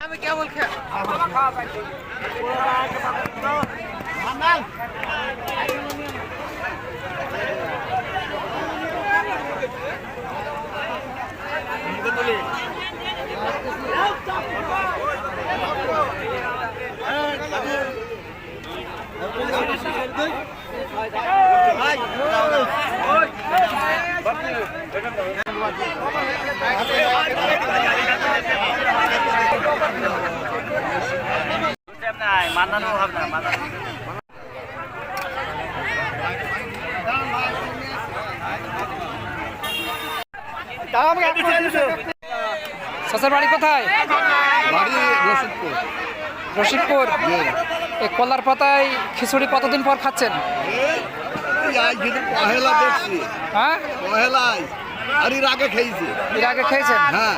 আমি কেবল খে- মানানো হবে না মানানো চাচার বাড়ি কোথায়? বাড়ি রশিদপুর। রশিদপুর? এই কলার পাতায় খিচুড়ি কতদিন পর খাচ্ছেন? হ্যাঁ? পহেলাই। আর এর আগে খেয়েছি। এর আগে খেয়েছেন? হ্যাঁ।